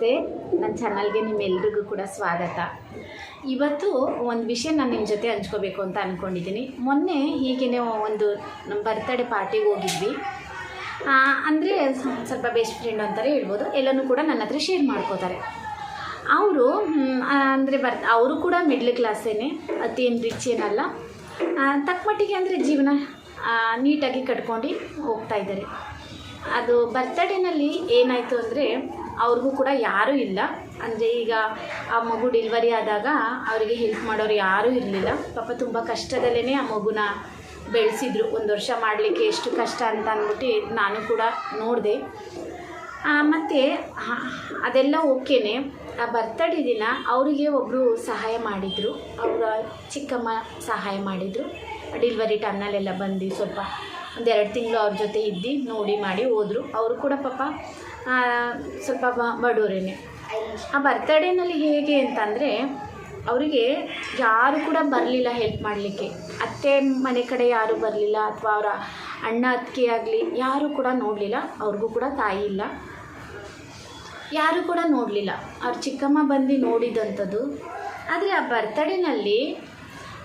ನಮಸ್ತೆ. ನನ್ನ ಚಾನಲ್ಗೆ ನಿಮ್ಮೆಲ್ರಿಗೂ ಕೂಡ ಸ್ವಾಗತ. ಇವತ್ತು ಒಂದು ವಿಷಯ ನಾನು ನಿಮ್ಮ ಜೊತೆ ಹಂಚ್ಕೋಬೇಕು ಅಂತ ಅಂದ್ಕೊಂಡಿದ್ದೀನಿ ಮೊನ್ನೆ ಹೀಗೇ ಒಂದು ನಮ್ಮ ಬರ್ತ್ಡೇ ಪಾರ್ಟಿಗೆ ಹೋಗಿದ್ವಿ. ಅಂದರೆ ಸ್ವಲ್ಪ ಬೆಸ್ಟ್ ಫ್ರೆಂಡ್ ಅಂತಾರೆ ಹೇಳ್ಬೋದು. ಎಲ್ಲನೂ ಕೂಡ ನನ್ನ ಹತ್ರ ಶೇರ್ ಮಾಡ್ಕೋತಾರೆ. ಅವರು ಅಂದರೆ ಬರ್, ಅವರು ಕೂಡ ಮಿಡ್ಲ್ ಕ್ಲಾಸೇನೆ ಅತೇನು ರಿಚ್ ಏನಲ್ಲ. ತಕ್ಕ ಮಟ್ಟಿಗೆ ಅಂದರೆ ಜೀವನ ನೀಟಾಗಿ ಕಟ್ಕೊಂಡು ಹೋಗ್ತಾ ಇದ್ದಾರೆ. ಅದು ಬರ್ತ್ಡೇನಲ್ಲಿ ಏನಾಯಿತು ಅಂದರೆ ಅವ್ರಿಗೂ ಕೂಡ ಯಾರೂ ಇಲ್ಲ. ಅಂದರೆ ಈಗ ಆ ಮಗು ಡೆಲಿವರಿ ಆದಾಗ ಅವರಿಗೆ ಹೆಲ್ಪ್ ಮಾಡೋರು ಯಾರೂ ಇರಲಿಲ್ಲ. ಪಾಪ ತುಂಬ ಕಷ್ಟದಲ್ಲೇ ಆ ಮಗುನ ಬೆಳೆಸಿದ್ರು. ಒಂದು ವರ್ಷ ಮಾಡಲಿಕ್ಕೆ ಎಷ್ಟು ಕಷ್ಟ ಅಂತ ಅಂದ್ಬಿಟ್ಟು ನಾನು ಕೂಡ ನೋಡಿದೆ. ಮತ್ತು ಅದೆಲ್ಲ ಓಕೆನೆ. ಆ ಬರ್ತಡೇ ದಿನ ಅವರಿಗೆ ಒಬ್ಬರು ಸಹಾಯ ಮಾಡಿದರು. ಅವರ ಚಿಕ್ಕಮ್ಮ ಸಹಾಯ ಮಾಡಿದರು. ಡಿಲ್ವರಿ ಟೈಮ್ನಲ್ಲೆಲ್ಲ ಬಂದು ಸ್ವಲ್ಪ ಒಂದೆರಡು ತಿಂಗಳು ಅವ್ರ ಜೊತೆ ಇದ್ದು, ನೋಡಿ ಮಾಡಿ ಹೋದರು. ಅವರು ಕೂಡ ಪಾಪ ಸ್ವಲ್ಪ ಬಡವರೇನೆ. ಆ ಬರ್ತಡೇನಲ್ಲಿ ಹೇಗೆ ಅಂತಂದರೆ, ಅವರಿಗೆ ಯಾರು ಕೂಡ ಬರಲಿಲ್ಲ ಹೆಲ್ಪ್ ಮಾಡಲಿಕ್ಕೆ. ಅತ್ತೆ ಮನೆ ಕಡೆ ಯಾರು ಬರಲಿಲ್ಲ, ಅಥವಾ ಅವರ ಅಣ್ಣ, ಅತ್ತಿಗೆ ಆಗಲಿ, ಯಾರೂ ಕೂಡ ನೋಡಲಿಲ್ಲ. ಅವ್ರಿಗೂ ಕೂಡ ತಾಯಿ ಇಲ್ಲ. ಯಾರೂ ಕೂಡ ನೋಡಲಿಲ್ಲ. ಅವ್ರ ಚಿಕ್ಕಮ್ಮ ಬಂದು ನೋಡಿದಂಥದ್ದು. ಆದರೆ ಆ ಬರ್ತಡೇನಲ್ಲಿ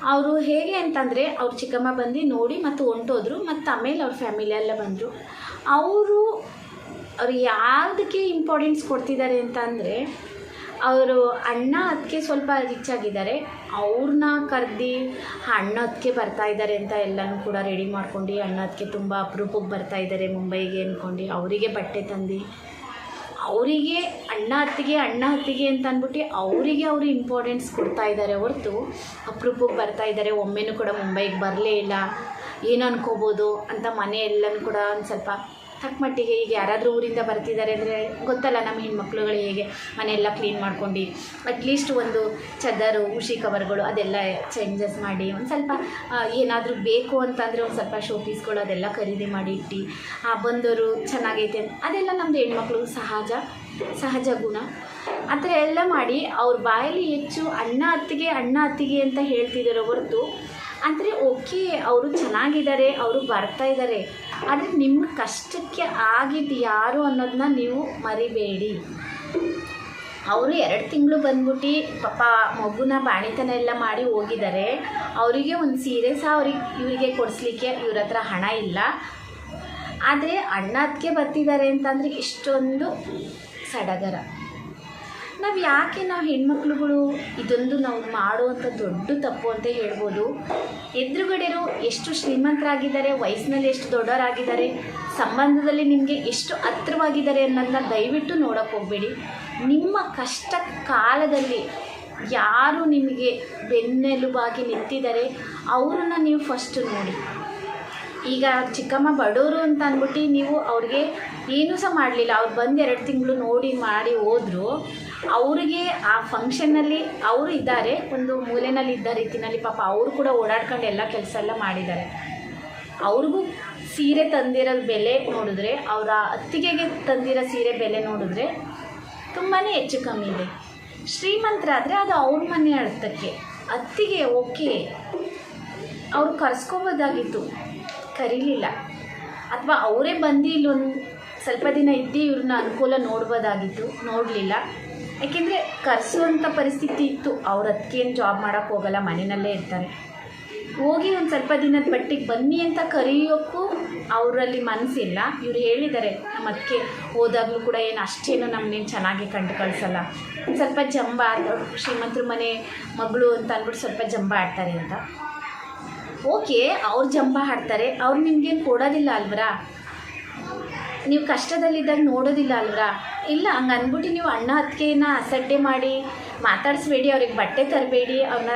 ಅವರು ಹೇಗೆ ಅಂತಂದರೆ, ಅವ್ರ ಚಿಕ್ಕಮ್ಮ ಬಂದು ನೋಡಿ ಮತ್ತು ಹೊಂಟೋದ್ರು. ಮತ್ತು ಆಮೇಲೆ ಅವ್ರ ಫ್ಯಾಮಿಲಿ ಎಲ್ಲ ಬಂದರು. ಅವರು ಅವ್ರು ಯಾವುದಕ್ಕೆ ಇಂಪಾರ್ಟೆನ್ಸ್ ಕೊಡ್ತಿದ್ದಾರೆ ಅಂತ ಅಂದರೆ ಅವರು ಅಣ್ಣ ಅದಕ್ಕೆ ಸ್ವಲ್ಪ ರಿಚ್ ಆಗಿದ್ದಾರೆ ಅವ್ರನ್ನ ಕರೆದು ಅಣ್ಣ ಅದಕ್ಕೆ ಬರ್ತಾ ಇದ್ದಾರೆ ಅಂತ ಎಲ್ಲನೂ ಕೂಡ ರೆಡಿ ಮಾಡ್ಕೊಂಡು ಅಣ್ಣ ಅದಕ್ಕೆ ತುಂಬ ಅಪರೂಪಕ್ಕೆ ಬರ್ತಾ ಇದ್ದಾರೆ ಮುಂಬೈಗೆ ಅಂದ್ಕೊಂಡು ಅವರಿಗೆ ಬಟ್ಟೆ ತಂದು, ಅವರಿಗೆ ಅಣ್ಣ ಅತ್ತಿಗೆ ಅಣ್ಣ ಅತ್ತಿಗೆ ಅಂತ ಅಂದ್ಬಿಟ್ಟು ಅವರಿಗೆ ಅವರು ಇಂಪಾರ್ಟೆನ್ಸ್ ಕೊಡ್ತಾ ಇದ್ದಾರೆ ಹೊರತು ಅಪರೂಪಕ್ಕೆ ಬರ್ತಾ ಇದ್ದಾರೆ. ಒಮ್ಮೆನೂ ಕೂಡ ಮುಂಬೈಗೆ ಬರಲೇ ಇಲ್ಲ. ಏನು ಅನ್ಕೋಬೋದು ಅಂತ ಮನೆ ಎಲ್ಲನೂ ಕೂಡ ಒಂದು ಸ್ವಲ್ಪ ತಕ್ಕ ಮಟ್ಟಿಗೆ ಈಗ ಯಾರಾದರೂ ಊರಿಂದ ಬರ್ತಿದ್ದಾರೆ ಅಂದರೆ ಗೊತ್ತಲ್ಲ ನಮ್ಮ ಹೆಣ್ಮಕ್ಳುಗಳು ಹೇಗೆ ಮನೆಯೆಲ್ಲ ಕ್ಲೀನ್ ಮಾಡ್ಕೊಂಡು ಅಟ್ಲೀಸ್ಟ್ ಒಂದು ಚದರು, ಉಷಿ ಕವರ್ಗಳು ಅದೆಲ್ಲ ಚೇಂಜಸ್ ಮಾಡಿ ಒಂದು ಸ್ವಲ್ಪ ಏನಾದರೂ ಬೇಕು ಅಂತಂದರೆ ಒಂದು ಸ್ವಲ್ಪ ಶೋ ಪೀಸ್ಗಳು ಅದೆಲ್ಲ ಖರೀದಿ ಮಾಡಿ ಇಟ್ಟು, ಆ, ಬಂದವರು ಚೆನ್ನಾಗೈತೆ ಅದೆಲ್ಲ ನಮ್ಮದು ಹೆಣ್ಮಕ್ಳು ಸಹಜ ಸಹಜ ಗುಣ. ಆ ಥರ ಎಲ್ಲ ಮಾಡಿ ಅವ್ರ ಬಾಯಲ್ಲಿ ಹೆಚ್ಚು ಅಣ್ಣ ಅತ್ತಿಗೆ ಅಣ್ಣ ಅತ್ತಿಗೆ ಅಂತ ಹೇಳ್ತಿದ್ದಾರೆ ಹೊರತು, ಅಂದರೆ ಓಕೆ ಅವರು ಚೆನ್ನಾಗಿದ್ದಾರೆ, ಅವರು ಬರ್ತಾ ಇದ್ದಾರೆ ಆದರೆ ನಿಮ್ಮ ಕಷ್ಟಕ್ಕೆ ಆಗಿದ್ದು ಯಾರು ಅನ್ನೋದನ್ನ ನೀವು ಮರಿಬೇಡಿ. ಅವರು ಎರಡು ತಿಂಗಳು ಬಂದ್ಬಿಟ್ಟು ಪಾಪ ಮಗುನ ಬಾಣಿತನ ಎಲ್ಲ ಮಾಡಿ ಹೋಗಿದ್ದಾರೆ. ಅವರಿಗೆ ಒಂದು ಸೀರೆ ಸಹ ಅವ್ರಿಗೆ ಇವರಿಗೆ ಕೊಡಿಸ್ಲಿಕ್ಕೆ ಇವ್ರ ಹತ್ರ ಹಣ ಇಲ್ಲ. ಆದರೆ ಅಣ್ಣದಕ್ಕೆ ಬರ್ತಿದ್ದಾರೆ ಅಂತಂದರೆ ಇಷ್ಟೊಂದು ಸಡಗರ. ನಾವು ಯಾಕೆ ನಾವು ಹೆಣ್ಮಕ್ಳುಗಳು ಇದೊಂದು ನಾವು ಮಾಡುವಂಥ ದೊಡ್ಡ ತಪ್ಪು ಅಂತ ಹೇಳ್ಬೋದು. ಎದುರುಗಡೆರು ಎಷ್ಟು ಶ್ರೀಮಂತರಾಗಿದ್ದಾರೆ, ವಯಸ್ಸಿನಲ್ಲಿ ಎಷ್ಟು ದೊಡ್ಡವರಾಗಿದ್ದಾರೆ, ಸಂಬಂಧದಲ್ಲಿ ನಿಮಗೆ ಎಷ್ಟು ಹತ್ರವಾಗಿದ್ದಾರೆ ಅನ್ನೋದನ್ನ ದಯವಿಟ್ಟು ನೋಡೋಕೆ ಹೋಗಬೇಡಿ. ನಿಮ್ಮ ಕಷ್ಟ ಕಾಲದಲ್ಲಿ ಯಾರು ನಿಮಗೆ ಬೆನ್ನೆಲುಬಾಗಿ ನಿಂತಿದ್ದಾರೆ, ಅವರನ್ನು ನೀವು ಫಸ್ಟ್ ನೋಡಿ. ಈಗ ಚಿಕ್ಕಮ್ಮ ಬಡವರು ಅಂತ ಅಂದ್ಬಿಟ್ಟು ನೀವು ಅವ್ರಿಗೆ ಏನೂ ಸಹ ಮಾಡಲಿಲ್ಲ. ಅವ್ರು ಬಂದು ಎರಡು ತಿಂಗಳು ನೋಡಿ ಮಾಡಿ ಹೋದರು. ಅವರಿಗೆ ಆ ಫಂಕ್ಷನ್ನಲ್ಲಿ ಅವರು ಇದ್ದಾರೆ. ಒಂದು ಮೂಲೆಯಲ್ಲಿ ಇದ್ದ ರೀತಿನಲ್ಲಿ ಪಾಪ ಅವರು ಕೂಡ ಓಡಾಡ್ಕೊಂಡು ಎಲ್ಲ ಕೆಲಸ ಎಲ್ಲ ಮಾಡಿದ್ದಾರೆ. ಅವ್ರಿಗೂ ಸೀರೆ ತಂದಿರೋ ಬೆಲೆ ನೋಡಿದ್ರೆ, ಅವರ ಅತ್ತಿಗೆಗೆ ತಂದಿರೋ ಸೀರೆ ಬೆಲೆ ನೋಡಿದ್ರೆ ತುಂಬಾ ಹೆಚ್ಚು ಕಮ್ಮಿ ಇದೆ. ಶ್ರೀಮಂತರಾದರೆ ಅದು ಅವ್ರ ಮನೆ ಅರ್ಥಕ್ಕೆ. ಅತ್ತಿಗೆ ಓಕೆ ಅವ್ರು ಕರ್ಸ್ಕೋಬೋದಾಗಿತ್ತು. ಕರೀಲಿಲ್ಲ. ಅಥವಾ ಅವರೇ ಬಂದು ಇಲ್ಲೊಂದು ಸ್ವಲ್ಪ ದಿನ ಇದ್ದು ಇವ್ರನ್ನ ಅನುಕೂಲ ನೋಡ್ಬೋದಾಗಿತ್ತು, ನೋಡಲಿಲ್ಲ. ಯಾಕೆಂದರೆ ಕರೆಸುವಂಥ ಪರಿಸ್ಥಿತಿ ಇತ್ತು. ಅವ್ರು ಅದಕ್ಕೇನು ಜಾಬ್ ಮಾಡೋಕ್ಕೆ ಹೋಗಲ್ಲ ಮನೆಯಲ್ಲೇ ಇರ್ತಾರೆ. ಹೋಗಿ ಒಂದು ಸ್ವಲ್ಪ ದಿನದ ಬಟ್ಟಿಗೆ ಬನ್ನಿ ಅಂತ ಕರೆಯೋಕ್ಕೂ ಅವರಲ್ಲಿ ಮನಸ್ಸಿಲ್ಲ ಇವ್ರು ಹೇಳಿದ್ದಾರೆ ನಮ್ಮ ಅದಕ್ಕೆ ಹೋದಾಗಲೂ ಕೂಡ ಏನು ಅಷ್ಟೇನು ನಮ್ಮನ್ನೇನು ಚೆನ್ನಾಗಿ ಕಂಡು ಕಳಿಸಲ್ಲ. ಸ್ವಲ್ಪ ಜಂಬ ಶ್ರೀಮಂತರ ಮನೆ ಮಗಳು ಅಂತ ಅಂದ್ಬಿಟ್ಟು ಸ್ವಲ್ಪ ಜಂಬ ಆಡ್ತಾರೆ ಅಂತ. ಓಕೆ, ಅವ್ರು ಜಂಬ ಹಾಡ್ತಾರೆ, ಅವ್ರು ನಿಮ್ಗೇನು ಕೊಡೋದಿಲ್ಲ ಅಲ್ವರ? ನೀವು ಕಷ್ಟದಲ್ಲಿದ್ದಾಗ ನೋಡೋದಿಲ್ಲ ಅಲ್ವರಾ? ಇಲ್ಲ, ಹಂಗೆ ಅಂದ್ಬಿಟ್ಟು ನೀವು ಅಣ್ಣ ಹತ್ತಿಗೆನ ಅಸಡ್ಡೆ ಮಾಡಿ ಮಾತಾಡಿಸ್ಬೇಡಿ, ಅವ್ರಿಗೆ ಬಟ್ಟೆ ತರಬೇಡಿ ಅವ್ರನ್ನ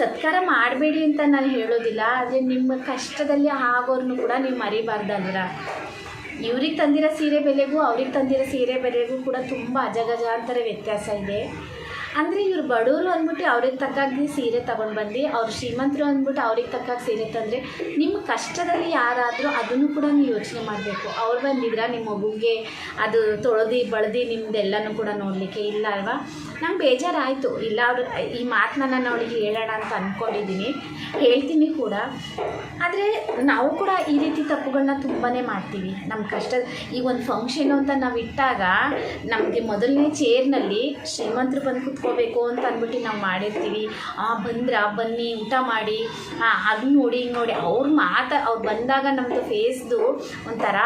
ಸತ್ಕಾರ ಮಾಡಬೇಡಿ ಅಂತ ನಾನು ಹೇಳೋದಿಲ್ಲ, ಆದರೆ ನಿಮ್ಮ ಕಷ್ಟದಲ್ಲಿ ಆಗೋರ್ನು ಕೂಡ ನೀವು ಮರಿಬಾರ್ದಲ್ವರಾ ಇವ್ರಿಗೆ ತಂದಿರೋ ಸೀರೆ ಬೆಲೆಗೂ ಅವ್ರಿಗೆ ತಂದಿರೋ ಸೀರೆ ಬೆಲೆಗೂ ಕೂಡ ತುಂಬ ಅಜಗಜಾಂತರ ವ್ಯತ್ಯಾಸ ಇದೆ. ಅಂದರೆ ಇವ್ರು ಬಡವರು ಅಂದ್ಬಿಟ್ಟು ಅವ್ರಿಗೆ ತಕ್ಕಾಗಿ ಸೀರೆ ತಗೊಂಡು ಬಂದು ಅವ್ರು ಶ್ರೀಮಂತರು ಅಂದ್ಬಿಟ್ಟು ಅವ್ರಿಗೆ ತಕ್ಕಾಗಿ ಸೀರೆ ತಂದರೆ ನಿಮ್ಮ ಕಷ್ಟದಲ್ಲಿ ಯಾರಾದರೂ ಅದನ್ನು ಕೂಡ ನೀವು ಯೋಚನೆ ಮಾಡಬೇಕು. ಅವ್ರು ಬಂದಿದ್ರ ನಿಮ್ಮ ಮಗುಗೆ ಅದು ತೊಳೆದು ಬಳದು ನಿಮ್ಮದೆಲ್ಲನೂ ಕೂಡ ನೋಡಲಿಕ್ಕೆ ಇಲ್ಲ ಅಲ್ವಾ? ನಂಗೆ ಬೇಜಾರಾಯಿತು. ಇಲ್ಲ ಅವರು ಈ ಮಾತನ್ನ ನಾನು ಅವಳಿಗೆ ಹೇಳೋಣ ಅಂತ ಅಂದ್ಕೊಂಡಿದ್ದೀನಿ ಹೇಳ್ತೀನಿ ಕೂಡ. ಆದರೆ ನಾವು ಕೂಡ ಈ ರೀತಿ ತಪ್ಪುಗಳನ್ನ ತುಂಬಾ ಮಾಡ್ತೀವಿ. ನಮ್ಮ ಕಷ್ಟ ಈ ಒಂದು ಫಂಕ್ಷನು ಅಂತ ನಾವು ಇಟ್ಟಾಗ ನಮಗೆ ಮೊದಲನೇ ಚೇರ್ನಲ್ಲಿ ಶ್ರೀಮಂತರು ಬಂದು ಕುತ್ಕೋಬೇಕು ಅಂತ ಅಂದ್ಬಿಟ್ಟು ನಾವು ಮಾಡಿರ್ತೀವಿ. ಆ, ಬಂದ್ರ ಬನ್ನಿ, ಊಟ ಮಾಡಿ. ಹಾಂ ಅದು ನೋಡಿ ಹಿಂಗೆ ನೋಡಿ. ಅವ್ರು ಮಾತಾ, ಅವ್ರು ಬಂದಾಗ ನಮ್ಮದು ಫೇಸ್ದು ಒಂಥರ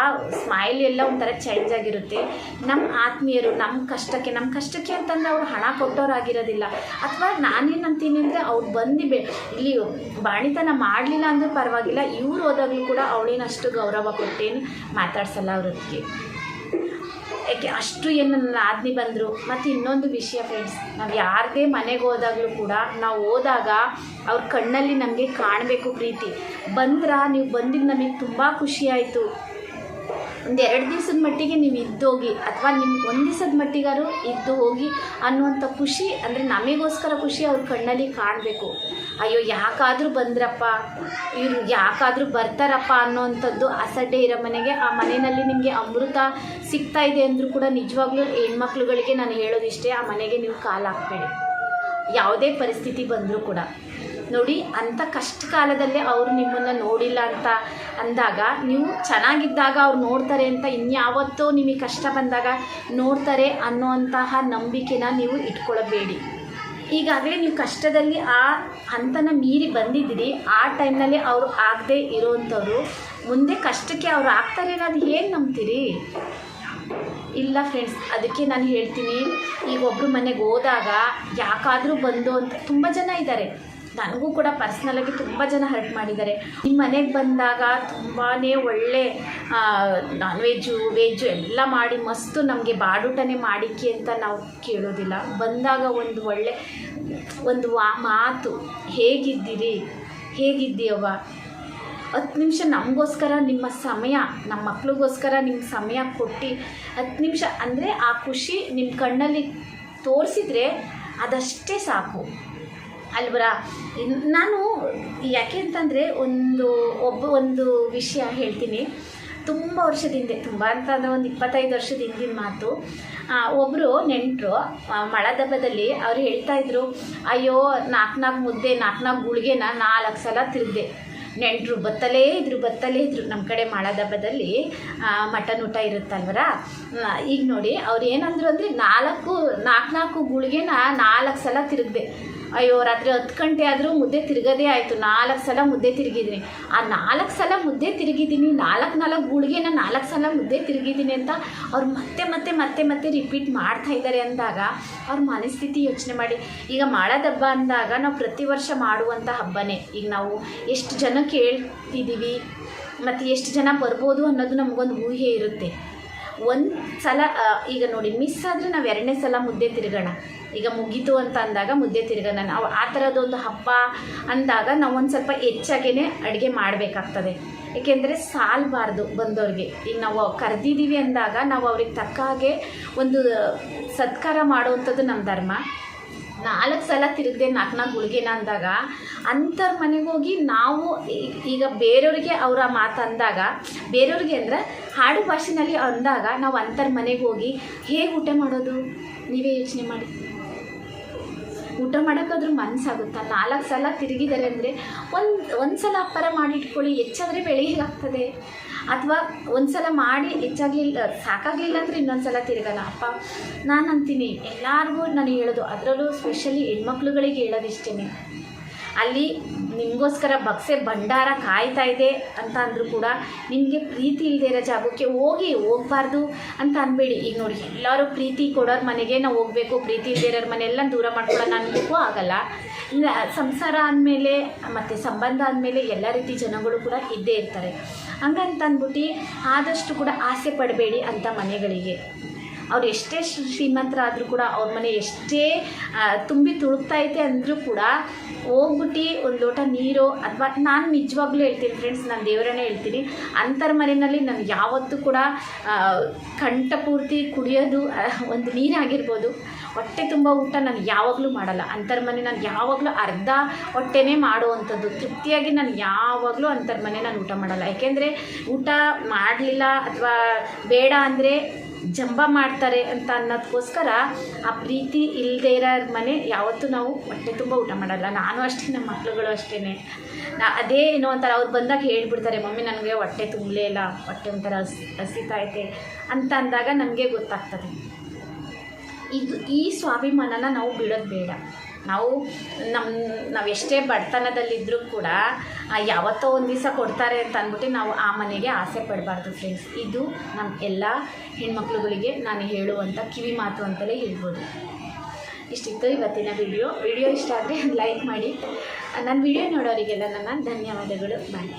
ಸ್ಮೈಲ್ ಎಲ್ಲ ಒಂಥರ ಚೇಂಜ್ ಆಗಿರುತ್ತೆ. ನಮ್ಮ ಆತ್ಮೀಯರು ನಮ್ಮ ಕಷ್ಟಕ್ಕೆ ನಮ್ಮ ಕಷ್ಟಕ್ಕೆ ಅಂತಂದ್ರೆ ಅವ್ರು ಹಣ ಕೊಟ್ಟೋರಾಗಿರೋದಿಲ್ಲ ಅಥವಾ ನಾನೇನು ಅಂತೀನಿ ಅಂದರೆ ಅವ್ರು ಬಂದು ಬೆ, ಇಲ್ಲಿ ಬಾಣಿತನ ಮಾಡಲಿಲ್ಲ ಅಂದ್ರೆ ಪರವಾಗಿಲ್ಲ. ಇವ್ರು ಹೋದಾಗಲೂ ಕೂಡ ಅವಳೇನಷ್ಟು ಗೌರವ ಕೊಟ್ಟೇನು ಮಾತಾಡ್ಸಲ್ಲ ಅವ್ರೊತ್ತಿಗೆ ಯಾಕೆ ಅಷ್ಟು ಏನು ನನ್ನ ಆಜ್ಞೆ ಬಂದರು. ಮತ್ತು ಇನ್ನೊಂದು ವಿಷಯ ಫ್ರೆಂಡ್ಸ್ ನಾವು ಯಾರದೇ ಮನೆಗೆ ಹೋದಾಗಲೂ ಕೂಡ ನಾವು ಹೋದಾಗ ಅವ್ರ ಕಣ್ಣಲ್ಲಿ ನಮಗೆ ಕಾಣಬೇಕು ಪ್ರೀತಿ. ಬಂದ್ರ, ನೀವು ಬಂದಿದ್ದು ನಮಗೆ ತುಂಬ ಖುಷಿ ಆಯಿತು. ಒಂದು ಎರಡು ದಿವಸದ ಮಟ್ಟಿಗೆ ನೀವು ಇದ್ದೋಗಿ ಅಥವಾ ನಿಮ್ಗೆ ಒಂದು ದಿವಸದ ಮಟ್ಟಿಗಾರು ಇದ್ದು ಹೋಗಿ ಅನ್ನುವಂಥ ಖುಷಿ, ಅಂದರೆ ನಮಗೋಸ್ಕರ ಖುಷಿ ಅವ್ರ ಕಣ್ಣಲ್ಲಿ ಕಾಣಬೇಕು. ಅಯ್ಯೋ, ಯಾಕಾದರೂ ಬಂದ್ರಪ್ಪ, ಇವ್ರು ಯಾಕಾದರೂ ಬರ್ತಾರಪ್ಪ ಅನ್ನೋವಂಥದ್ದು ಅಸಡ್ಡೆ ಇರೋ ಮನೆಗೆ, ಆ ಮನೆಯಲ್ಲಿ ನಿಮಗೆ ಅಮೃತ ಸಿಗ್ತಾ ಇದೆ ಅಂದರೂ ಕೂಡ ನಿಜವಾಗ್ಲೂ ಹೆಣ್ಮಕ್ಳುಗಳಿಗೆ ನಾನು ಹೇಳೋದಿಷ್ಟೇ, ಆ ಮನೆಗೆ ನೀವು ಕಾಲು ಹಾಕ್ಬೇಡಿ. ಯಾವುದೇ ಪರಿಸ್ಥಿತಿ ಬಂದರೂ ಕೂಡ. ನೋಡಿ, ಅಂಥ ಕಷ್ಟ ಕಾಲದಲ್ಲೇ ಅವರು ನಿಮ್ಮನ್ನು ನೋಡಿಲ್ಲ ಅಂತ ಅಂದಾಗ, ನೀವು ಚೆನ್ನಾಗಿದ್ದಾಗ ಅವ್ರು ನೋಡ್ತಾರೆ ಅಂತ ಇನ್ಯಾವತ್ತೋ ನಿಮಗೆ ಕಷ್ಟ ಬಂದಾಗ ನೋಡ್ತಾರೆ ಅನ್ನೋವಂತಹ ನಂಬಿಕೆನ ನೀವು ಇಟ್ಕೊಳ್ಳಬೇಡಿ ಈಗಾಗಲೇ ನೀವು ಕಷ್ಟದಲ್ಲಿ ಆ ಹಂತನ ಮೀರಿ ಬಂದಿದ್ದೀರಿ. ಆ ಟೈಮ್ನಲ್ಲಿ ಅವರು ಆಗದೆ ಇರೋವಂಥವ್ರು ಮುಂದೆ ಕಷ್ಟಕ್ಕೆ ಅವ್ರು ಆಗ್ತಾರೆ ಅನ್ನೋದು ಹೇಗೆ ನಂಬ್ತೀರಿ? ಇಲ್ಲ ಫ್ರೆಂಡ್ಸ್ ಅದಕ್ಕೆ ನಾನು ಹೇಳ್ತೀನಿ. ಈಗ ಒಬ್ಬರು ಮನೆಗೆ ಹೋದಾಗ ಯಾಕಾದರೂ ಬಂದು ಅಂತ ತುಂಬ ಜನ ಇದ್ದಾರೆ. ನನಗೂ ಕೂಡ ಪರ್ಸ್ನಲಾಗಿ ತುಂಬ ಜನ ಹರ್ಟ್ ಮಾಡಿದ್ದಾರೆ. ನಿಮ್ಮ ಮನೆಗೆ ಬಂದಾಗ ತುಂಬಾ ಒಳ್ಳೆ ನಾನ್ ವೆಜ್ಜು ವೆಜ್ಜು ಎಲ್ಲ ಮಾಡಿ ಮಸ್ತು ನಮಗೆ ಬಾಡೂಟನೇ ಮಾಡಿಕ್ಕಿ ಅಂತ ನಾವು ಕೇಳೋದಿಲ್ಲ. ಬಂದಾಗ ಒಂದು ಒಳ್ಳೆ, ಒಂದು ವಾ, ಮಾತು, ಹೇಗಿದ್ದೀರಿ? ಹೇಗಿದ್ದೀಯವ್ವ? ಹತ್ತು ನಿಮಿಷ ನಮಗೋಸ್ಕರ ನಿಮ್ಮ ಸಮಯ ನಮ್ಮ ಮಕ್ಳಿಗೋಸ್ಕರ ನಿಮ್ಮ ಸಮಯ ಕೊಟ್ಟು ಹತ್ತು ನಿಮಿಷ ಅಂದರೆ ಆ ಖುಷಿ ನಿಮ್ಮ ಕಣ್ಣಲ್ಲಿ ತೋರಿಸಿದ್ರೆ ಅದಷ್ಟೇ ಸಾಕು. ಅಲ್ವರ ನಾನು ಯಾಕೆ ಅಂತಂದರೆ ಒಂದು, ಒಬ್ಬ ಒಂದು ವಿಷಯ ಹೇಳ್ತೀನಿ. ತುಂಬ ವರ್ಷದ ಹಿಂದೆ, ತುಂಬ ಅಂತಂದರೆ ಒಂದು ಇಪ್ಪತ್ತೈದು ವರ್ಷದ ಹಿಂದಿನ ಮಾತು. ಒಬ್ಬರು ನೆಂಟರು ಮಳದಬ್ಬದಲ್ಲಿ ಅವ್ರು ಹೇಳ್ತಾ ಇದ್ರು, ಅಯ್ಯೋ ನಾಲ್ಕು ನಾಲ್ಕು ಮುದ್ದೆ ನಾಲ್ಕು ನಾಲ್ಕು ಗುಳಿಗೆನ ನಾಲ್ಕು ಸಲ ತಿರುಗಿದೆ ನೆಂಟರು ಬತ್ತಲೇ ಇದ್ರು ಬತ್ತಲೇ ಇದ್ರು. ನಮ್ಮ ಕಡೆ ಮಾಳದಬ್ಬದಲ್ಲಿ ಮಟನ್ ಊಟ ಇರುತ್ತಲ್ವರ ಈಗ ನೋಡಿ, ಅವ್ರು ಏನಂದ್ರು ಅಂದರೆ ನಾಲ್ಕು ನಾಲ್ಕು ನಾಲ್ಕು ಗುಳಿಗೆನ ನಾಲ್ಕು ಸಲ ತಿರುಗಿದೆ ಅಯ್ಯೋ, ರಾತ್ರಿ ಹತ್ತು ಗಂಟೆ ಆದರೂ ಮುದ್ದೆ ತಿರುಗದೇ ಆಯಿತು. ನಾಲ್ಕು ಸಲ ಮುದ್ದೆ ತಿರುಗಿದ್ದೀನಿ. ಆ ನಾಲ್ಕು ಸಲ ಮುದ್ದೆ ತಿರುಗಿದ್ದೀನಿ, ನಾಲ್ಕು ನಾಲ್ಕು ಗುಳಿಗೆನ ನಾಲ್ಕು ಸಲ ಮುದ್ದೆ ತಿರುಗಿದ್ದೀನಿ ಅಂತ ಅವ್ರು ಮತ್ತೆ ಮತ್ತೆ ಮತ್ತೆ ಮತ್ತೆ ರಿಪೀಟ್ ಮಾಡ್ತಾ ಇದ್ದಾರೆ ಅಂದಾಗ ಅವ್ರ ಮನಸ್ಥಿತಿ ಯೋಚನೆ ಮಾಡಿ. ಈಗ ಮಾಡೋದಬ್ಬ ಅಂದಾಗ ನಾವು ಪ್ರತಿ ವರ್ಷ ಮಾಡುವಂಥ ಹಬ್ಬನೇ. ಈಗ ನಾವು ಎಷ್ಟು ಜನ ಕೇಳ್ತಿದ್ದೀವಿ ಮತ್ತು ಎಷ್ಟು ಜನ ಬರ್ಬೋದು ಅನ್ನೋದು ನಮಗೊಂದು ಊಹೆ ಇರುತ್ತೆ. ಒಂದು ಸಲ ಈಗ ನೋಡಿ ಮಿಸ್ ಆದರೆ ನಾವು ಎರಡನೇ ಸಲ ಮುದ್ದೆ ತಿರುಗೋಣ. ಈಗ ಮುಗೀತು ಅಂತ ಅಂದಾಗ ಮುದ್ದೆ ತಿರುಗೋಣ. ನಾವು ಆ ಥರದೊಂದು ಹಬ್ಬ ಅಂದಾಗ ನಾವು ಒಂದು ಸ್ವಲ್ಪ ಹೆಚ್ಚಾಗೇ ಅಡುಗೆ ಮಾಡಬೇಕಾಗ್ತದೆ. ಏಕೆಂದರೆ ಸಾಲಬಾರ್ದು ಬಂದವ್ರಿಗೆ. ಈಗ ನಾವು ಕರೆದಿದ್ದೀವಿ ಅಂದಾಗ ನಾವು ಅವ್ರಿಗೆ ತಕ್ಕ ಹಾಗೆ ಒಂದು ಸತ್ಕಾರ ಮಾಡುವಂಥದ್ದು ನಮ್ಮ ಧರ್ಮ. ನಾಲ್ಕು ಸಲ ತಿರುಗದೆ ನಾಲ್ಕು ನಾಲ್ಕು ಗುಳಿಗೆನ ಅಂದಾಗ ಅಂಥವ್ರ ಮನೆಗೆ ಹೋಗಿ ನಾವು ಈಗ ಬೇರೆಯವ್ರಿಗೆ ಅವರ ಮಾತು ಅಂದಾಗ, ಬೇರೆಯವ್ರಿಗೆ ಅಂದರೆ ಹಾಡು ಭಾಷೆನಲ್ಲಿ ಅಂದಾಗ ನಾವು ಅಂಥವ್ರ ಮನೆಗೆ ಹೋಗಿ ಹೇಗೆ ಊಟ ಮಾಡೋದು, ನೀವೇ ಯೋಚನೆ ಮಾಡಿ. ಊಟ ಮಾಡೋಕ್ಕಾದ್ರೂ ಮನಸ್ಸಾಗುತ್ತಾ ನಾಲ್ಕು ಸಲ ತಿರುಗಿದ್ದಾರೆ ಅಂದರೆ ಒಂದು ಒಂದು ಸಲ ಅಪ್ಪರ ಮಾಡಿಟ್ಕೊಳ್ಳಿ ಹೆಚ್ಚಾದರೆ ಬೆಳಿಗ್ಗೆ ಆಗ್ತದೆ. ಅಥವಾ ಒಂದು ಸಲ ಮಾಡಿ ಹೆಚ್ಚಾಗ್ಲಿಲ್ಲ, ಸಾಕಾಗ್ಲಿಲ್ಲ ಅಂದರೆ ಇನ್ನೊಂದು ಸಲ ತಿರುಗಲ್ಲ. ಅಪ್ಪ, ನಾನು ಅಂತೀನಿ. ಎಲ್ಲರಿಗೂ ನಾನು ಹೇಳೋದು, ಅದರಲ್ಲೂ ಸ್ಪೆಷಲಿ ಹೆಣ್ಮಕ್ಳುಗಳಿಗೆ ಹೇಳೋದಿಷ್ಟೇ ಅಲ್ಲಿ ನಿಮಗೋಸ್ಕರ ಬಕ್ಸೆ ಭಂಡಾರ ಕಾಯ್ತಾ ಇದೆ ಅಂತ ಅಂದರೂ ಕೂಡ ನಿಮಗೆ ಪ್ರೀತಿ ಇಲ್ಲದೆ ಇರೋ ಜಾಗಕ್ಕೆ ಹೋಗಿ ಹೋಗಬಾರ್ದು ಅಂತ ಅನ್ಬೇಡಿ. ಈಗ ನೋಡಿ, ಎಲ್ಲರೂ ಪ್ರೀತಿ ಕೊಡೋರ ಮನೆಗೆ ನಾವು ಹೋಗಬೇಕು, ಪ್ರೀತಿ ಇಲ್ಲದೆ ಇರೋರ ಮನೆಯೆಲ್ಲ ದೂರ ಮಾಡ್ಕೊಳ್ಳೋಣ ಅನ್ಬೇಕು ಆಗಲ್ಲ. ಸಂಸಾರ ಅಂದಮೇಲೆ ಮತ್ತು ಸಂಬಂಧ ಅಂದಮೇಲೆ ಎಲ್ಲ ರೀತಿ ಜನಗಳು ಕೂಡ ಇದ್ದೇ ಇರ್ತಾರೆ. ಹಂಗಂತ ಅಂದ್ಬಿಟ್ಟು ಆದಷ್ಟು ಕೂಡ ಆಸೆ ಪಡಬೇಡಿ ಅಂಥ ಮನೆಗಳಿಗೆ. ಅವ್ರು ಎಷ್ಟೇ ಶ್ರೀ- ಶ್ರೀಮಂತರಾದರೂ ಕೂಡ ಅವ್ರ ಮನೆ ಎಷ್ಟೇ ತುಂಬಿ ತುಳುಕ್ತೈತೆ ಅಂದರೂ ಕೂಡ ಹೋಗ್ಬಿಟ್ಟು ಒಂದು ಲೋಟ ನೀರು ಅಥವಾ ನಾನು ನಿಜವಾಗ್ಲೂ ಹೇಳ್ತೀನಿ ಫ್ರೆಂಡ್ಸ್ ನಾನು ದೇವರನ್ನೇ ಹೇಳ್ತೀನಿ. ಅಂಥರ ಮನೆಯಲ್ಲಿ ನಾನು ಯಾವತ್ತೂ ಕೂಡ ಕಂಠಪೂರ್ತಿ ಕುಡಿಯೋದು ಒಂದು ನೀರಾಗಿರ್ಬೋದು. ಹೊಟ್ಟೆ ತುಂಬ ಊಟ ನಾನು ಯಾವಾಗಲೂ ಮಾಡಲ್ಲ. ಅಂಥರ ಮನೆ ನಾನು ಯಾವಾಗಲೂ ಅರ್ಧ ಹೊಟ್ಟೆನೇ ಮಾಡುವಂಥದ್ದು. ತೃಪ್ತಿಯಾಗಿ ನಾನು ಯಾವಾಗಲೂ ಅಂಥರ ಮನೆ ನಾನು ಊಟ ಮಾಡಲ್ಲ. ಯಾಕೆಂದರೆ ಊಟ ಮಾಡಲಿಲ್ಲ ಅಥವಾ ಬೇಡ ಅಂದರೆ ಜಂಬ ಮಾಡ್ತಾರೆ ಅಂತ ಅನ್ನೋದಕ್ಕೋಸ್ಕರ ಆ ಪ್ರೀತಿ ಇಲ್ಲದೆ ಇರೋ ಮನೆ ಯಾವತ್ತೂ ನಾವು ಹೊಟ್ಟೆ ತುಂಬ ಊಟ ಮಾಡಲ್ಲ. ನಾನು ಅಷ್ಟೇ, ನಮ್ಮ ಮಕ್ಳುಗಳು ಅಷ್ಟೇ ನಾ ಅದೇ ಏನೋ ಒಂಥರ ಅವ್ರು ಬಂದಾಗ ಹೇಳ್ಬಿಡ್ತಾರೆ, ಮಮ್ಮಿ, ನನಗೆ ಹೊಟ್ಟೆ ತುಂಬಲೇ ಇಲ್ಲ, ಹೊಟ್ಟೆ ಒಂಥರ ಹಸ್ ಹಸಿತೈತೆ ಅಂತ ಅಂದಾಗ ನಮಗೆ ಗೊತ್ತಾಗ್ತದೆ. ಇದು ಈ ಸ್ವಾಭಿಮಾನನ ನಾವು ಬಿಡೋದು ಬೇಡ. ನಾವು ನಮ್ಮ ನಾವು ಎಷ್ಟೇ ಬಡತನದಲ್ಲಿದ್ದರೂ ಕೂಡ ಯಾವತ್ತೋ ಒಂದು ದಿವಸ ಕೊಡ್ತಾರೆ ಅಂತ ಅಂದ್ಬಿಟ್ಟು ನಾವು ಆ ಮನೆಗೆ ಆಸೆ ಪಡಬಾರ್ದು ಫ್ರೆಂಡ್ಸ್ ಇದು ನಮ್ಮ ಎಲ್ಲ ಹೆಣ್ಮಕ್ಳುಗಳಿಗೆ ನಾನು ಹೇಳುವಂಥ ಕಿವಿ ಮಾತು ಅಂತಲೇ ಹೇಳ್ಬೋದು. ಇಷ್ಟಿತ್ತು ಇವತ್ತಿನ ವಿಡಿಯೋ ವಿಡಿಯೋ ಇಷ್ಟ ಆದರೆ ಲೈಕ್ ಮಾಡಿ. ನನ್ನ ವಿಡಿಯೋ ನೋಡೋರಿಗೆಲ್ಲ ನನ್ನ ಧನ್ಯವಾದಗಳು. ಬಾಯ್